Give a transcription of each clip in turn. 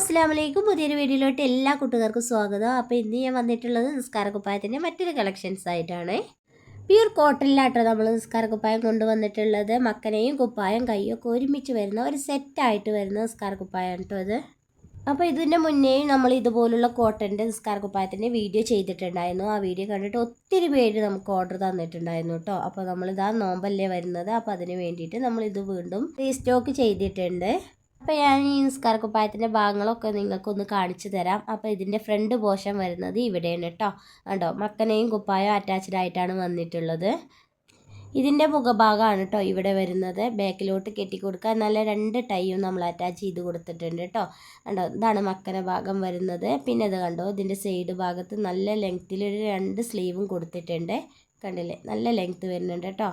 അസ്സാം വലൈക്കും പുതിയൊരു വീഡിയോയിലോട്ട് എല്ലാ കൂട്ടുകാർക്കും സ്വാഗതം. അപ്പോൾ ഇന്ന് ഞാൻ വന്നിട്ടുള്ളത് നിസ്കാര കുപ്പായത്തിന്റെ മറ്റൊരു കളക്ഷൻസ് ആയിട്ടാണ്. പ്യൂർ കോട്ടണിലാട്ടോ നമ്മൾ നിസ്കാര കുപ്പായം കൊണ്ടുവന്നിട്ടുള്ളത്. മക്കനെയും കുപ്പായം കൈയൊക്കെ ഒരുമിച്ച് വരുന്ന ഒരു സെറ്റായിട്ട് വരുന്ന നിസ്കാര കുപ്പായം കേട്ടോ അത് അപ്പോൾ ഇതിന്റെ മുന്നേയും നമ്മൾ ഇതുപോലുള്ള കോട്ടന്റെ നിസ്കാര കുപ്പായത്തിന്റെ വീഡിയോ ചെയ്തിട്ടുണ്ടായിരുന്നു. ആ വീഡിയോ കണ്ടിട്ട് ഒത്തിരി പേര് നമുക്ക് ഓർഡർ തന്നിട്ടുണ്ടായിരുന്നു കേട്ടോ അപ്പോൾ നമ്മളിതാ നോമ്പല്ലേ വരുന്നത്. അപ്പോൾ അതിന് വേണ്ടിയിട്ട് നമ്മളിത് വീണ്ടും റീസ്റ്റോക്ക് ചെയ്തിട്ടുണ്ട്. അപ്പോൾ ഞാൻ ഈ നിസ്കാര കുപ്പായത്തിന്റെ ഭാഗങ്ങളൊക്കെ നിങ്ങൾക്കൊന്ന് കാണിച്ചു തരാം. അപ്പോൾ ഇതിന്റെ ഫ്രണ്ട് പോഷൻ വരുന്നത് ഇവിടെയാണ് കേട്ടോ കണ്ടോ? മക്കനെയും കുപ്പായം അറ്റാച്ച്ഡ് ആയിട്ടാണ് വന്നിട്ടുള്ളത്. ഇതിന്റെ മുഖഭാഗമാണ് കേട്ടോ ഇവിടെ വരുന്നത്. ബാക്കിലോട്ട് കെട്ടി കൊടുക്കുക നല്ല രണ്ട് ടൈയും നമ്മൾ അറ്റാച്ച് ചെയ്ത് കൊടുത്തിട്ടുണ്ട് കേട്ടോ കണ്ടോ? ഇതാണ് മക്കന ഭാഗം വരുന്നത്. പിന്നെ ഇത് കണ്ടോ? ഇതിന്റെ സൈഡ് ഭാഗത്ത് നല്ല ലെങ്ത്തിൽ ഒരു രണ്ട് സ്ലീവും കൊടുത്തിട്ടുണ്ട്. കണ്ടില്ലേ? നല്ല ലെങ്ത്ത് വരുന്നുണ്ട് കേട്ടോ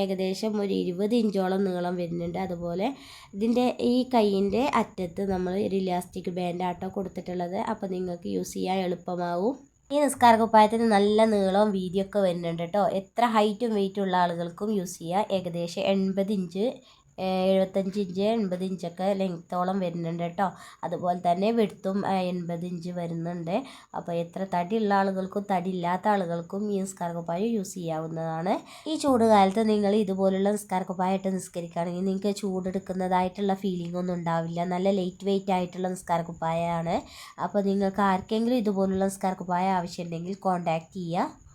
ഏകദേശം ഒരു ഇരുപത് ഇഞ്ചോളം നീളം വരുന്നുണ്ട്. അതുപോലെ ഇതിന്റെ ഈ കൈയിന്റെ അറ്റത്ത് നമ്മൾ ഒരു ഇലാസ്റ്റിക് ബാൻഡ് ആട്ടോ കൊടുത്തിട്ടുള്ളത്. അപ്പോൾ നിങ്ങൾക്ക് യൂസ് ചെയ്യാൻ എളുപ്പമാവും. ഈ നിസ്കാര കുപ്പായത്തിന് നല്ല നീളവും വീതിയൊക്കെ വരുന്നുണ്ട് കേട്ടോ. എത്ര ഹൈറ്റും വെയിറ്റും ഉള്ള ആളുകൾക്കും യൂസ് ചെയ്യാം. ഏകദേശം എൺപത് ഇഞ്ച് എഴുപത്തഞ്ച് ഇഞ്ച് എൺപത് ഇഞ്ചൊക്കെ ലെങ്ത്തോളം വരുന്നുണ്ട് കേട്ടോ. അതുപോലെ തന്നെ വെടുത്തും എൺപത് ഇഞ്ച് വരുന്നുണ്ട്. അപ്പോൾ എത്ര തടിയുള്ള ആളുകൾക്കും തടി ഇല്ലാത്ത ആളുകൾക്കും ഈ നിസ്കാരകുപ്പായം യൂസ് ചെയ്യാവുന്നതാണ്. ഈ ചൂട് കാലത്ത് നിങ്ങൾ ഇതുപോലുള്ള നിസ്കാര കുപ്പായമായിട്ട് നിസ്കരിക്കുകയാണെങ്കിൽ നിങ്ങൾക്ക് ചൂടെടുക്കുന്നതായിട്ടുള്ള ഫീലിംഗ് ഒന്നും ഉണ്ടാവില്ല. നല്ല ലൈറ്റ് വെയിറ്റ് ആയിട്ടുള്ള നിസ്കാര കുപ്പായമാണ് അപ്പോൾ നിങ്ങൾക്ക് ആർക്കെങ്കിലും ഇതുപോലുള്ള നിസ്കാര കുപ്പായ ആവശ്യമുണ്ടെങ്കിൽ കോൺടാക്റ്റ് ചെയ്യുക.